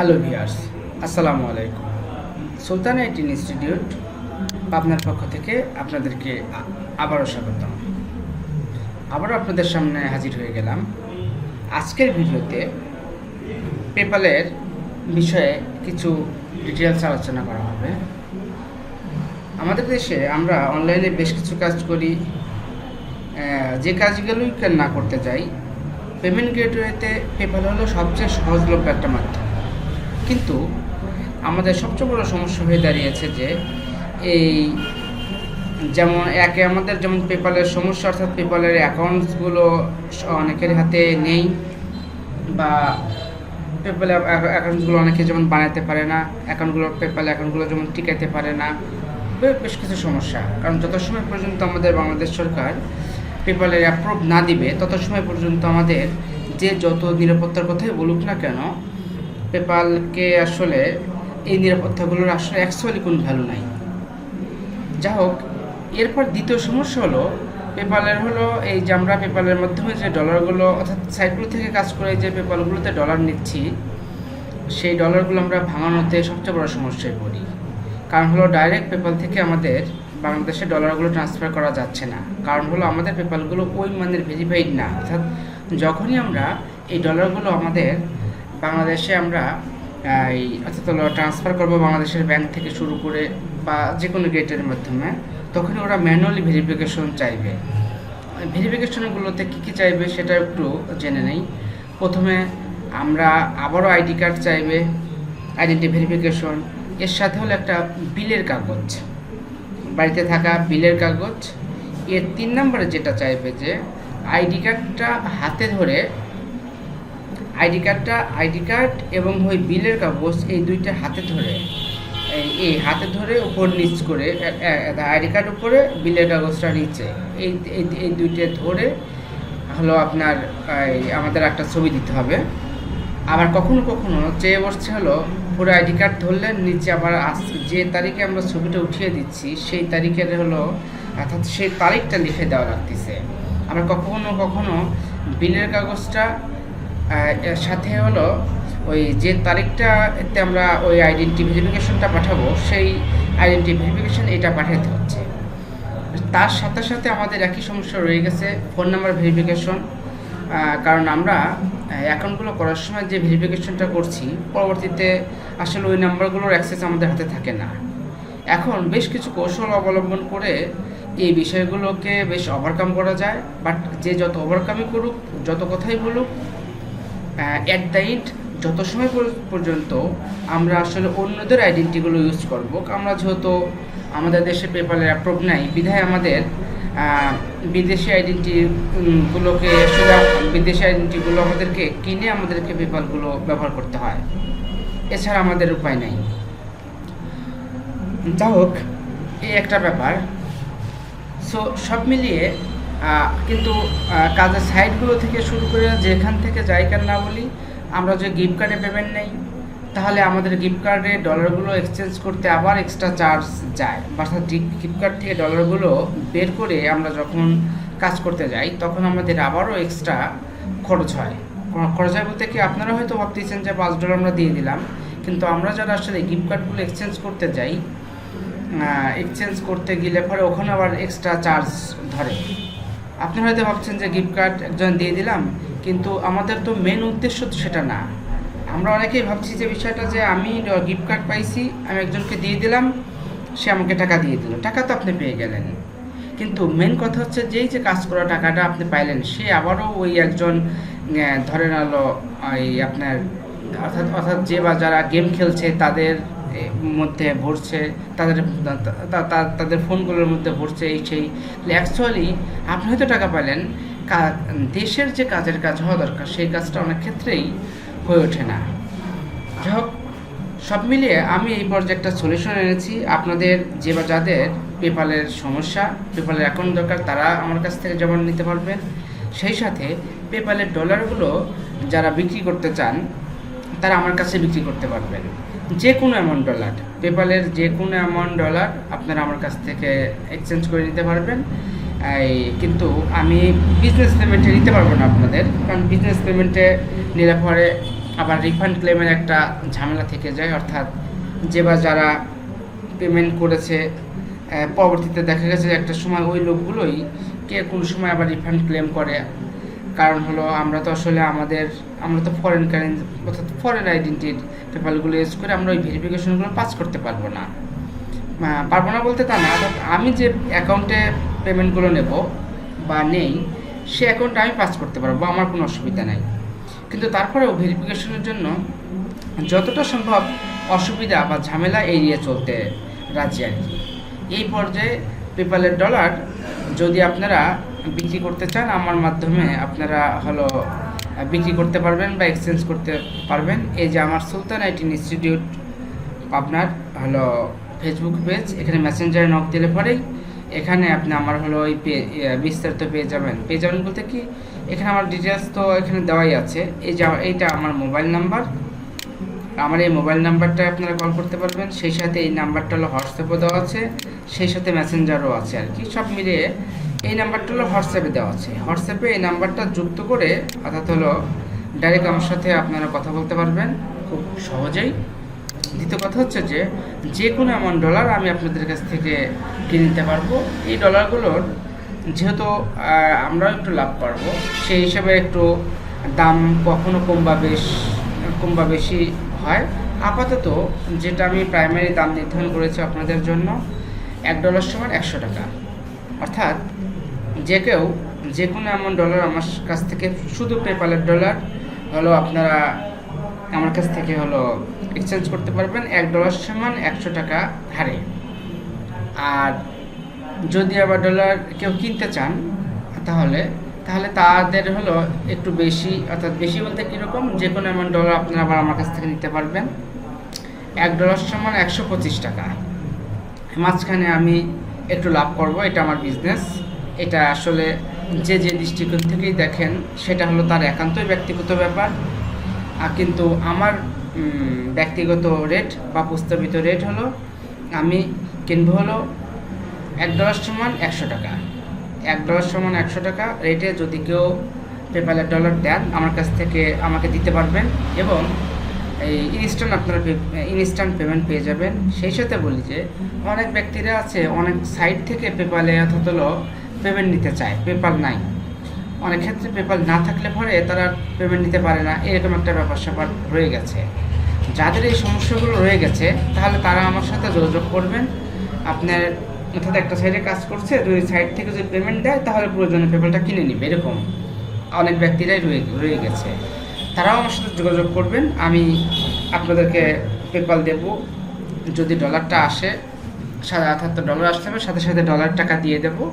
Hello viewers আসসালামু আলাইকুম সুলতান eighteen institute পাবনার পক্ষ থেকে আপনাদেরকে আবারও স্বাগতম। আবারও আপনাদের সামনে হাজির হয়ে গেলাম। আজকের ভিডিওতে পেপালের বিষয়ে কিছু ডিটেলস আলোচনা করা হবে। আমাদের দেশে আমরা অনলাইনে বেশ কিছু কাজ করি। যে কাজগুলোই না করতে যাই পেমেন্ট গেটওয়েতে পেপাল হলো সবচেয়ে সহজলভ্য একটা মাধ্যম। কিন্তু আমাদের সবচেয়ে বড় সমস্যা হয়ে দাঁড়িয়েছে যে এই যেমন একে আমাদের যেমন পেপালের সমস্যা, অর্থাৎ পেপালের অ্যাকাউন্টসগুলো অনেকের হাতে নেই বা পেপালে অ্যাকাউন্টসগুলো অনেকে যেমন বানাতে পারে না, অ্যাকাউন্টগুলো, পেপাল অ্যাকাউন্টগুলো যেমন টিকাতে পারে না বেশ কিছু সমস্যা। কারণ যত সময় পর্যন্ত আমাদের বাংলাদেশ সরকার পেপালের অ্যাপ্রুভ না দিবে, তত সময় পর্যন্ত আমাদের যে যত নিরাপত্তার কথাই বলুক না কেন পেপালকে আসলে এই নিরাপত্তাগুলোর আসলে অ্যাকচুয়ালি কোনো ভ্যালু নাই। যা হোক এরপর দ্বিতীয় সমস্যা হলো পেপালের হলো এই যে আমরা পেপালের মাধ্যমে যে ডলারগুলো অর্থাৎ সাইটগুলো থেকে কাজ করে যে পেপালগুলোতে ডলার নিচ্ছি, সেই ডলারগুলো আমরা ভাঙানোতে সবচেয়ে বড় সমস্যায় পড়ি। কারণ হলো ডাইরেক্ট পেপাল থেকে আমাদের বাংলাদেশে ডলারগুলো ট্রান্সফার করা যাচ্ছে না। কারণ হলো আমাদের পেপালগুলো ওই মানের ভেরিফাইড না। অর্থাৎ যখনই আমরা এই ডলারগুলো আমাদের বাংলাদেশে আমরা এই অর্থাৎ ট্রান্সফার করব বাংলাদেশের ব্যাংক থেকে শুরু করে বা যে কোনো গেটের মাধ্যমে তখন ওরা ম্যানুয়ালি ভেরিফিকেশন চাইবে। ভেরিফিকেশনগুলোতে কী কী চাইবে সেটা একটু জেনে নেই। প্রথমে আমরা আবারও আইডি কার্ড চাইবে আইডেন্টি ভেরিফিকেশন এর সাথে হলো একটা বিলের কাগজ। বাড়িতে থাকা বিলের কাগজ। এর তিন নম্বরে যেটা চাইবে যে আইডি কার্ডটা হাতে ধরে আইডি কার্ডটা, আইডি কার্ড এবং ওই বিলের কাগজ এই দুইটা হাতে ধরে। এই- হাতে ধরে উপর নিচ করে আইডি কার্ড উপরে, বিলের কাগজটা নিচে। এই, এই- দুইটা ধরে হলো আপনার আমাদের একটা ছবি দিতে হবে। আবার কখনো কখনো চেয়ে বসছে হলো, পুরো আইডি কার্ড ধরলে নিচে আবার যে তারিখে আমরা ছবিটা উঠিয়ে দিচ্ছি, সেই তারিখের হলো, অর্থাৎ সেই তারিখটা লিখে দেওয়া লাগতেছে। আবার কখনো কখনো বিলের কাগজটা এর সাথে হলো ওই যে তারিখটা এতে আমরা ওই আইডেন্টি ভেরিফিকেশনটা পাঠাবো, সেই আইডেন্টি ভেরিফিকেশন এটা পাঠাতে হচ্ছে। তার সাথে সাথে আমাদের একই সমস্যা রয়ে গেছে ফোন নাম্বার ভেরিফিকেশন কারণ আমরা অ্যাকাউন্টগুলো করার সময় যে ভেরিফিকেশনটা করছি, পরবর্তীতে আসলে ওই নাম্বারগুলোর অ্যাক্সেস আমাদের হাতে থাকে না। এখন বেশ কিছু কৌশল অবলম্বন করে এই বিষয়গুলোকে বেশ ওভারকাম করা যায় বাট যে যত ওভারকামই করুক, যত কথাই বলুক অ্যাট দ্য যত সময় পর- পর্যন্ত আমরা আসলে অন্যদের আইডেন্টিগুলো ইউজ করব, আমরা যেহেতু আমাদের দেশে পেপালের অ্যাপ্রুভ নাই, বিধায় আমাদের বিদেশি আইডেন্টি গুলোকে আসলে বিদেশি আইডেন্টিগুলো আমাদেরকে কিনে আমাদেরকে পেপারগুলো ব্যবহার করতে হয়। এছাড়া আমাদের উপায় নেই। যা হোক, এই একটা ব্যাপার। সো সব মিলিয়ে কিন্তু কাজের সাইটগুলো থেকে শুরু করে যেখান থেকে কেন না বলি, আমরা যে গিফট কার্ডে পেমেন্ট নেই, তাহলে আমাদের গিফট কার্ডে ডলারগুলো এক্সচেঞ্জ করতে আবার এক্সট্রা চার্জ যায়। অর্থাৎ গিফট কার্ড থেকে ডলারগুলো বের করে আমরা যখন কাজ করতে যাই, তখন আমাদের আবারও এক্সট্রা খরচ হয়। খরচ হয় বলতে কি, আপনারা হয়তো ভাবতেছেন যে পাঁচ ডলার আমরা দিয়ে দিলাম, কিন্তু আমরা যারা আসলে গিফট কার্ডগুলো এক্সচেঞ্জ করতে যাই এক্সচেঞ্জ করতে গেলে পরে ওখানে আবার এক্সট্রা চার্জ ধরে। আপনি হয়তো ভাবছেন যে গিফট কার্ড একজন দিয়ে দিলাম, কিন্তু আমাদের তো মেন উদ্দেশ্য তো সেটা না। আমরা অনেকেই ভাবছি যে বিষয়টা যে আমি গিফট কার্ড পাইছি, আমি একজনকে দিয়ে দিলাম, সে আমাকে টাকা দিয়ে দিল। টাকা তো আপনি পেয়ে গেলেন। কিন্তু মেন কথা হচ্ছে যেই যে কাজ করা টাকাটা আপনি পাইলেন, সে আবারও ওই একজন ধরে হলো এই আপনার, অর্থাৎ অর্থাৎ যে বা যারা গেম খেলছে, তাদের মধ্যে ভরছে, তাদের তাদের ফোনগুলোর মধ্যে ভরছে এই সেই। অ্যাকচুয়ালি আপনি হয়তো টাকা পেলেন দেশের যে কাজের কাজ হওয়া দরকার, সেই কাজটা অনেক ক্ষেত্রেই হয়ে ওঠে না। যাই হোক, সব মিলিয়ে আমি এই পর্যায়ে একটা সলিউশন এনেছি। আপনাদের যে বা যাদের পেপালের সমস্যা পেপালের অ্যাকাউন্ট দরকার, তারা আমার কাছ থেকে জমা নিতে পারবেন। সেই সাথে পেপালের ডলারগুলো যারা বিক্রি করতে চান, তারা আমার কাছে বিক্রি করতে পারবেন। যে কোনো অ্যামাউন্ট ডলার পেপালের যে কোনো অ্যামাউন্ট ডলার আপনারা আমার কাছ থেকে এক্সচেঞ্জ করে নিতে পারবেন। এই, কিন্তু আমি বিজনেস পেমেন্টে নিতে পারব না আপনাদের, কারণ বিজনেস পেমেন্টে নিলে পরে আবার রিফান্ড ক্লেমের একটা ঝামেলা থেকে যায়। অর্থাৎ যে বা যারা পেমেন্ট করেছে পরবর্তীতে দেখা গেছে একটা সময় ওই লোকগুলোই কে কোন সময় আবার রিফান্ড ক্লেম করে। কারণ হলো আমরা তো আসলে আমাদের আমরা তো ফরেন কারেন্সি অর্থাৎ ফরেন আইডেন্টিটির পেপারগুলো ইউজ করে আমরা ওই ভেরিফিকেশনগুলো পাস করতে পারব না। পারব না বলতে তা না আমি যে অ্যাকাউন্টে পেমেন্টগুলো নেব বা নেই, সে অ্যাকাউন্টে আমি পাস করতে পারব, আমার কোনো অসুবিধা নাই। কিন্তু তারপরেও ভেরিফিকেশনের জন্য যতটা সম্ভব অসুবিধা বা ঝামেলা এড়িয়ে চলতে রাজি আর কি। এই পর্যায়ে পেপালের ডলার যদি আপনারা বিক্রি করতে চান, আমার মাধ্যমে আপনারা হলো বিক্রি করতে পারবেন বা এক্সচেঞ্জ করতে পারবেন। এই যে আমার সুলতান আইটিন ইনস্টিটিউট আপনার হলো ফেসবুক পেজ এখানে মেসেঞ্জারে নক দিলে পরেই এখানে আপনি আমার হলো ওই পে বিস্তারিত পেয়ে যাবেন। পেয়ে যাবেন বলতে কি, এখানে আমার ডিটেলস তো এখানে দেওয়াই আছে। এই যে এইটা আমার মোবাইল নাম্বার আমার এই মোবাইল নাম্বারটা আপনারা কল করতে পারবেন। সেই সাথে এই নাম্বারটা হলো হোয়াটসঅ্যাপও দেওয়া আছে। সেই সাথে মেসেঞ্জারও আছে আর কি। সব মিলিয়ে এই নাম্বারটা হলো হোয়াটসঅ্যাপে দেওয়া আছে। হোয়াটসঅ্যাপে এই নাম্বারটা যুক্ত করে অর্থাৎ হলো ডাইরেক্ট আমার সাথে আপনারা কথা বলতে পারবেন খুব সহজেই। দ্বিতীয় কথা হচ্ছে যে যে কোনো এমন ডলার আমি আপনাদের কাছ থেকে কিনে নিতে পারব। এই ডলারগুলোর যেহেতু আমরাও একটু লাভ পারব সেই হিসাবে একটু দাম কখনো কম বা বেশ কম বা বেশি হয়। আপাতত যেটা আমি প্রাইমারি দাম নির্ধারণ করেছি আপনাদের জন্য, এক ডলার সমান একশো টাকা। অর্থাৎ যে কেউ যে কোনো এমন ডলার আমার কাছ থেকে, শুধু পেপালের ডলার হলো আপনারা আমার কাছ থেকে হলো এক্সচেঞ্জ করতে পারবেন। এক ডলার সমান একশো টাকা হারে। আর যদি আবার ডলার কেউ কিনতে চান, তাহলে তাহলে তাদের হলো একটু বেশি, অর্থাৎ বেশি বলতে কীরকম? যে কোনো এমন ডলার আপনারা আবার আমার কাছ থেকে নিতে পারবেন। এক ডলার সমান একশো পঁচিশ টাকা। মাঝখানে আমি একটু লাভ করব, এটা আমার বিজনেস এটা আসলে যে যে দৃষ্টিকোণ থেকেই দেখেন, সেটা হলো তার একান্তই ব্যক্তিগত ব্যাপার। কিন্তু আমার ব্যক্তিগত রেট বা প্রস্তাবিত রেট হলো, আমি কিনবো হলো এক ডলার সমান একশো টাকা। এক ডলার সমান একশো টাকা রেটে যদি কেউ পেপালের ডলার দেন, আমার কাছ থেকে আমাকে দিতে পারবেন এবং এই ইনস্ট্যান্ট আপনারা ইনস্ট্যান্ট পেমেন্ট পেয়ে যাবেন। সেই সাথে বলি যে, অনেক ব্যক্তিরা আছে, অনেক সাইট থেকে পেপালে হলো পেমেন্ট নিতে চায় পেপাল নাই। অনেক ক্ষেত্রে পেপাল না থাকলে পরে তারা পেমেন্ট নিতে পারে না, এরকম একটা ব্যাপার স্যাপার রয়ে গেছে। যাদের এই সমস্যাগুলো রয়ে গেছে, তাহলে তারা আমার সাথে যোগাযোগ করবেন। আপনার অর্থাৎ একটা সাইডে কাজ করছে যদি সাইড থেকে যদি পেমেন্ট দেয়, তাহলে প্রয়োজনে পেপালটা কিনে নিবে, এরকম। অনেক ব্যক্তিরাই রয়ে রয়ে গেছে। তারাও আমার সাথে যোগাযোগ করবেন, আমি আপনাদেরকে পেপাল দেব। যদি ডলারটা আসে, সাড়ে আঠাত্তর ডলার আসতে হবে, সাথে সাথে ডলার টাকা দিয়ে দেবো।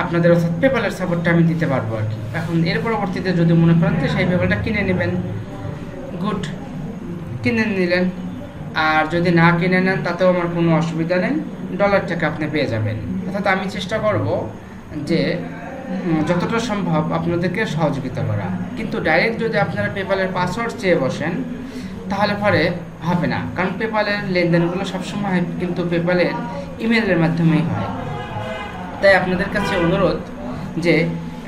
আপনাদের অর্থাৎ পেপালের সাপোর্টটা আমি দিতে পারব আর কি। এখন এর পরবর্তীতে যদি মনে করেন যে সেই পেপালটা কিনে নেবেন গুড কিনে নিলেন। আর যদি না কিনে নেন, তাতেও আমার কোনো অসুবিধা নেই ডলার টাকা আপনি পেয়ে যাবেন। অর্থাৎ আমি চেষ্টা করব যে যতটা সম্ভব আপনাদেরকে সহযোগিতা করা। কিন্তু ডাইরেক্ট যদি আপনারা পেপালের পাসওয়ার্ড চেয়ে বসেন, তাহলে পরে হবে না। কারণ পেপালের লেনদেনগুলো সবসময় কিন্তু পেপালের ইমেলের মাধ্যমেই হয়। তাই আপনাদের কাছে অনুরোধ যে,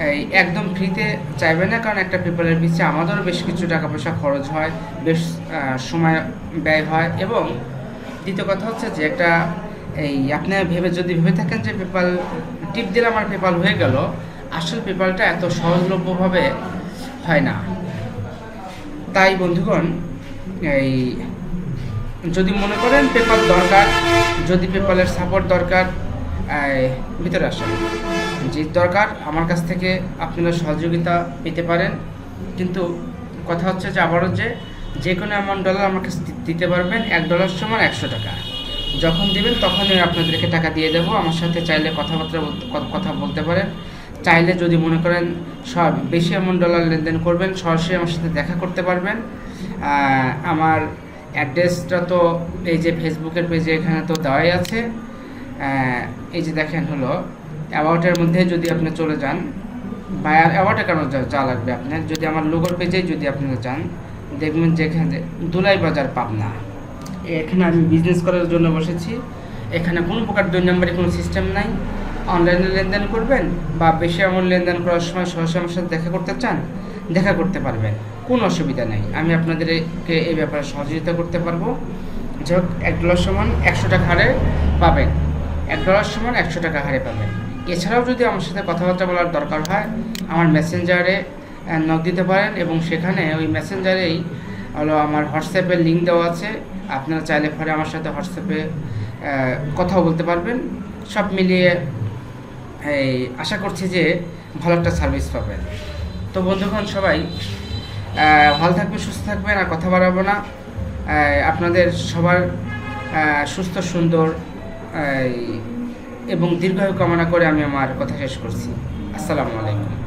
এই একদম ফ্রিতে চাইবে না, কারণ একটা পেপারের পিছিয়ে আমাদেরও বেশ কিছু টাকা পয়সা খরচ হয়, বেশ সময় ব্যয় হয় এবং দ্বিতীয় কথা হচ্ছে যে একটা, এই আপনি ভেবে, যদি ভেবে থাকেন যে পেপাল, টিপ দিলে আমার পেপাল হয়ে গেল, আসল পেপালটা এত সহজলভ্যভাবে হয় না। তাই বন্ধুগণ, এই যদি মনে করেন পেপার দরকার, যদি পেপালের সাপোর্ট দরকার ভিতরে আসেন। যে দরকার আমার কাছ থেকে আপনারা সহযোগিতা পেতে পারেন। কিন্তু কথা হচ্ছে যে আবারও যে যে কোনো অ্যামাউন্ট ডলার আমার কাছে দিতে পারবেন এক ডলার সমান একশো টাকা। যখন দেবেন তখনই আপনাদেরকে টাকা দিয়ে দেবো। আমার সাথে চাইলে কথাবার্তা কথা বলতে পারেন। চাইলে যদি মনে করেন সব বেশি অ্যামাউন্ট ডলার লেনদেন করবেন, সরাসরি আমার সাথে দেখা করতে পারবেন। আমার অ্যাড্রেসটা তো এই যে ফেসবুকের পেজে এখানে তো দেওয়াই আছে। এই যে দেখেন হলো অ্যাওয়ার্ডের মধ্যে যদি আপনি চলে যান, বা অ্যাওয়ার্ডে কেন যা- লাগবে আপনার? যদি আমার লোগোর পেজে যদি আপনি যান, দেখবেন যেখানে দুলাই বাজার পাবনা। এখানে আমি বিজনেস করার জন্য বসেছি। এখানে কোনো প্রকার দুই নম্বরে কোনো সিস্টেম নাই। অনলাইনে লেনদেন করবেন, বা বেশি এমন লেনদেন করার সময় সরাসরি আমার সাথে দেখা করতে চান, দেখা করতে পারবেন। কোনো অসুবিধা নেই। আমি আপনাদেরকে এই ব্যাপারে সহযোগিতা করতে পারব। যাই হোক, এক ডলার সমান একশো টাকা হারে পাবেন। এক ডলার সমান একশো টাকা হারে পাবেন। এছাড়াও যদি আমার সাথে কথাবার্তা বলার দরকার হয়, আমার মেসেঞ্জারে নক দিতে পারেন এবং সেখানে ওই মেসেঞ্জারেই হলো আমার হোয়াটসঅ্যাপের লিঙ্ক দেওয়া আছে। আপনারা চাইলে পরে আমার সাথে হোয়াটসঅ্যাপে কথাও বলতে পারবেন। সব মিলিয়ে, এই, আশা করছি যে ভালো একটা সার্ভিস পাবেন। তো বন্ধুগণ সবাই ভালো থাকবেন, সুস্থ থাকবেন আর কথা বাড়াবো না। আপনাদের সবার সুস্থ, সুন্দর এবং দীর্ঘায়ু কামনা করে আমি আমার কথা শেষ করছি। আসসালামু আলাইকুম।